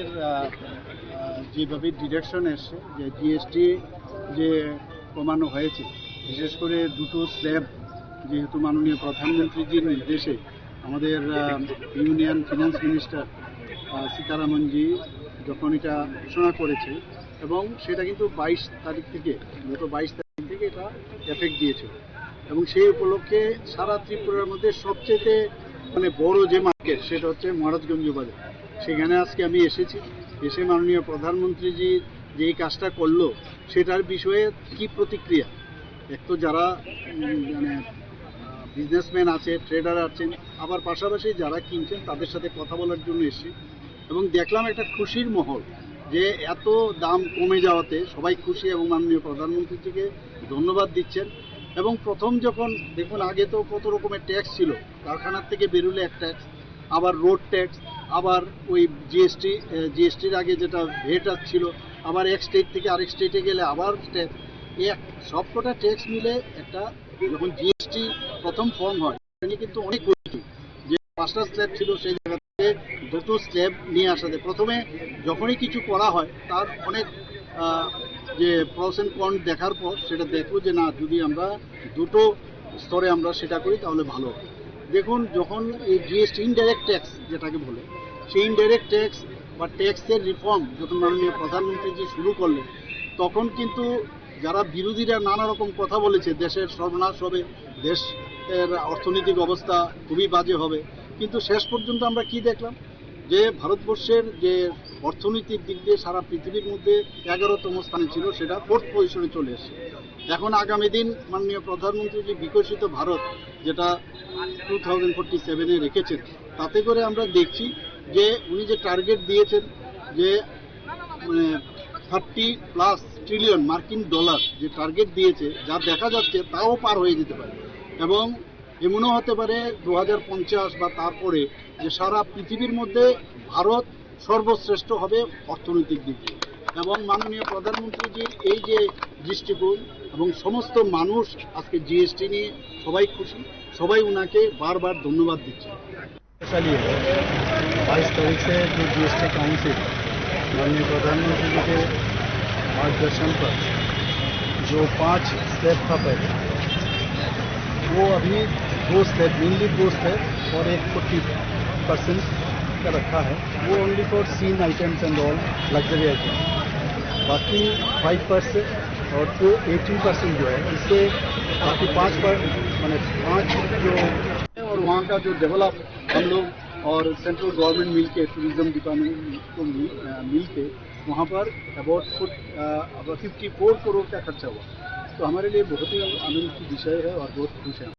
আহ, যেভাবে ডিরেকশন এসছে যে জিএসটি যে কমানো হয়েছে বিশেষ করে দুটো স্ল্যাব যেহেতু মাননীয় প্রধানমন্ত্রীজির নির্দেশে আমাদের ইউনিয়ন ফিনান্স মিনিস্টার সীতারামনজি যখন এটা ঘোষণা করেছে এবং সেটা কিন্তু বাইশ তারিখ থেকে গত বাইশ তারিখ থেকে এটা এফেক্ট দিয়েছিল এবং সেই উপলক্ষে সারা ত্রিপুরার মধ্যে সবচেয়ে মানে বড় যে মার্কেট সেটা হচ্ছে মহারাজগঞ্জ বাজার। সেখানে আজকে আমি এসেছি। এসে মাননীয় প্রধানমন্ত্রীজি যে কাজটা করল, সেটার বিষয়ে কি প্রতিক্রিয়া? এক তো যারা মানে বিজনেসম্যান আছে ট্রেডার আছেন, আবার পাশাপাশি যারা কিনছেন, তাদের সাথে কথা বলার জন্য এসেছি। এবং দেখলাম একটা খুশির মহল যে এত দাম কমে যাওয়াতে সবাই খুশি এবং মাননীয় প্রধানমন্ত্রীজিকে ধন্যবাদ দিচ্ছেন। এবং প্রথম যখন, দেখুন, আগে তো কত রকমের ট্যাক্স ছিল, কারখানার থেকে বেরোলে এক ট্যাক্স আবার রোড ট্যাক্স আবার ওই জিএসটি জিএসটির আগে যেটা ভেট ছিল, আবার এক স্টেট থেকে আরেক স্টেটে গেলে আবার এক, সবকটা ট্যাক্স মিলে একটা যখন জিএসটি প্রথম ফর্ম হয় কিন্তু অনেক কিছু যে পাঁচটা স্ল্যাব ছিল সেই জায়গা থেকে দুটো স্ল্যাব নিয়ে আসা আসাতে প্রথমে যখনই কিছু করা হয়, তার অনেক যে প্রস অ্যান্ড কন দেখার পর সেটা দেখব যে না, যদি আমরা দুটো স্তরে আমরা সেটা করি তাহলে ভালো দেখুন, যখন এই জিএসটি ইনডাইরেক্ট ট্যাক্স যেটাকে বলে সেই ইনডাইরেক্ট ট্যাক্স বা ট্যাক্সের রিফর্ম যখন মাননীয় প্রধানমন্ত্রীজি শুরু করলেন, তখন কিন্তু যারা বিরোধীরা নানা রকম কথা বলেছে, দেশের সর্বনাশ হবে দেশের অর্থনৈতিক অবস্থা খুবই বাজে হবে, কিন্তু শেষ পর্যন্ত আমরা কি দেখলাম? যে ভারতবর্ষের যে অর্থনৈতিক দিক দিয়ে সারা পৃথিবীর মধ্যে এগারোতম স্থানে ছিল, সেটা ফোর্থ পজিশনে চলে এসেছে। এখন আগামী দিন মাননীয় প্রধানমন্ত্রী যে বিকশিত ভারত, যেটা টু থাউজেন্ড ফোর্টি সেভেনে রেখেছেন, তাতে করে আমরা দেখছি যে উনি যে টার্গেট দিয়েছেন যে থার্টি প্লাস ট্রিলিয়ন মার্কিন ডলার যে টার্গেট দিয়েছে, যা দেখা যাচ্ছে তাও পার হয়ে যেতে পারে। এবং এমনও হতে পারে দু হাজার পঞ্চাশ বা তারপরে যে সারা পৃথিবীর মধ্যে ভারত সর্বশ্রেষ্ঠ হবে অর্থনৈতিক দিক দিয়ে। এবং মাননীয় প্রধানমন্ত্রীজির এই যে দৃষ্টিকোণ এবং সমস্ত মানুষ আজকে জিএসটি নিয়ে সবাই খুশি, সবাই উনাকে বারবার ধন্যবাদ দিচ্ছে। चलिए बाईस तारीख से जो जीएसटी काउंसिल, माननीय प्रधानमंत्री जी के मार्गदर्शन पर जो पाँच स्टेप था पहले, वो अभी दो स्टेप मेनली दो स्टेप और एक फोर्टी परसेंट का रखा है। वो only for sin items and all luxury item बाकी फाइव परसेंट और टू एटीन परसेंट जो है, इससे बाकी पाँच पर मैंने पाँच जो और वहाँ का जो डेवलप हम लोग और सेंट्रल गवर्नमेंट मिल के टूरिज़्म डिपार्टमेंट को मिल के वहाँ पर about foot fifty four crore का खर्चा हुआ। तो हमारे लिए बहुत ही आनंद की विषय है और बहुत खुश है।